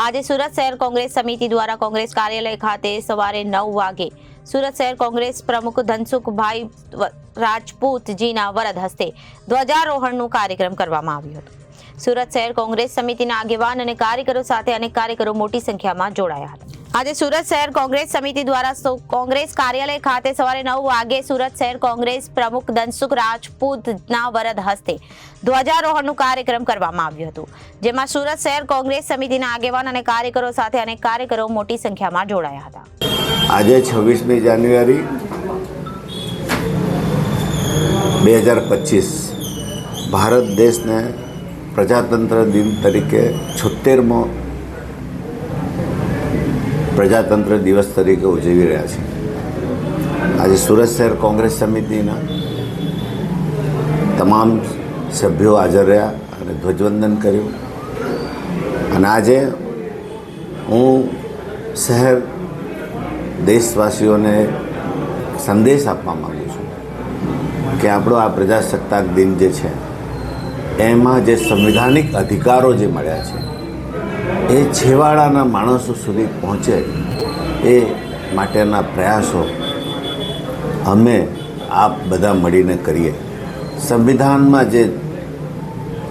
આજે સુરત શહેર કોંગ્રેસ સમિતિ દ્વારા કોંગ્રેસ કાર્યાલય ખાતે સવારે નવ વાગે સુરત શહેર કોંગ્રેસ પ્રમુખ ધનસુખભાઈ રાજપૂતજીના વરદ હસ્તે ધ્વજારોહણનું કાર્યક્રમ કરવામાં આવ્યો હતો. સુરત શહેર કોંગ્રેસ સમિતિના આગેવાન અને કાર્યકરો સાથે અનેક કાર્યકરો મોટી સંખ્યામાં જોડાયા હતા. આજે સુરત શહેર કોંગ્રેસ સમિતિ દ્વારા કોંગ્રેસ કાર્યાલય ખાતે સવારે નવ વાગે સુરત શહેર કોંગ્રેસ પ્રમુખ ધનસુખ રાજપૂતના વરદ હસ્તે ધ્વજારોહણનું કાર્યક્રમ કરવામાં આવ્યું હતું, જેમાં સુરત શહેર કોંગ્રેસ સમિતિના આગેવાન અને કાર્યકરો સાથે અનેક કાર્યકરો મોટી સંખ્યામાં જોડાયા હતા. આજે છવ્વીસમી જાન્યુઆરી બે હજાર પચીસ, ભારત દેશને પ્રજાતંત્ર દિન તરીકે છોતેરમો પ્રજાતંત્ર દિવસ તરીકે ઉજવી રહ્યા છે. આજે સુરત શહેર કોંગ્રેસ સમિતિના તમામ સભ્યો હાજર રહ્યા અને ધ્વજવંદન કર્યું. અને આજે હું શહેર દેશવાસીઓને સંદેશ આપવા માગું છું કે આપણો આ પ્રજાસત્તાક દિન જે છે, એમાં જે સંવિધાનિક અધિકારો જે મળ્યા છે એ છેવાડાના માણસો સુધી પહોંચે એ માટેના પ્રયાસો અમે આપ બધા મળીને કરીએ. સંવિધાનમાં જે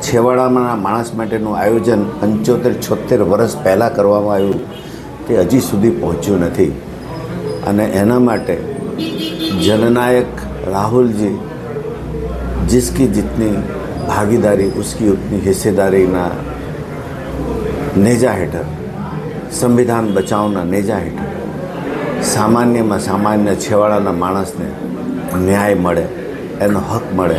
છેવાડાના માણસ માટેનું આયોજન પંચોતેર છોતેર વર્ષ પહેલાં કરવામાં આવ્યું, તે હજી સુધી પહોંચ્યું નથી. અને એના માટે જનનાયક રાહુલજી જીસકી જીતની ભાગીદારી, ઉસકી ઉતની હિસ્સેદારીના નેજા હેઠળ. સંવિધાન બચાવના નેજા હેઠળ. સામાન્યમાં સામાન્ય છેવાડાના માણસને ન્યાય મળે, એનો હક મળે,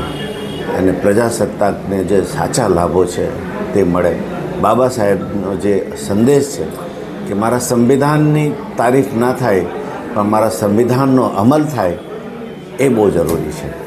અને પ્રજાસત્તાકને જે સાચા લાભો છે તે મળે. બાબા સાહેબનો જે સંદેશ છે કે મારા સંવિધાનની તારીફ ના થાય, પણ મારા સંવિધાનનો અમલ થાય, એ બહુ જરૂરી છે.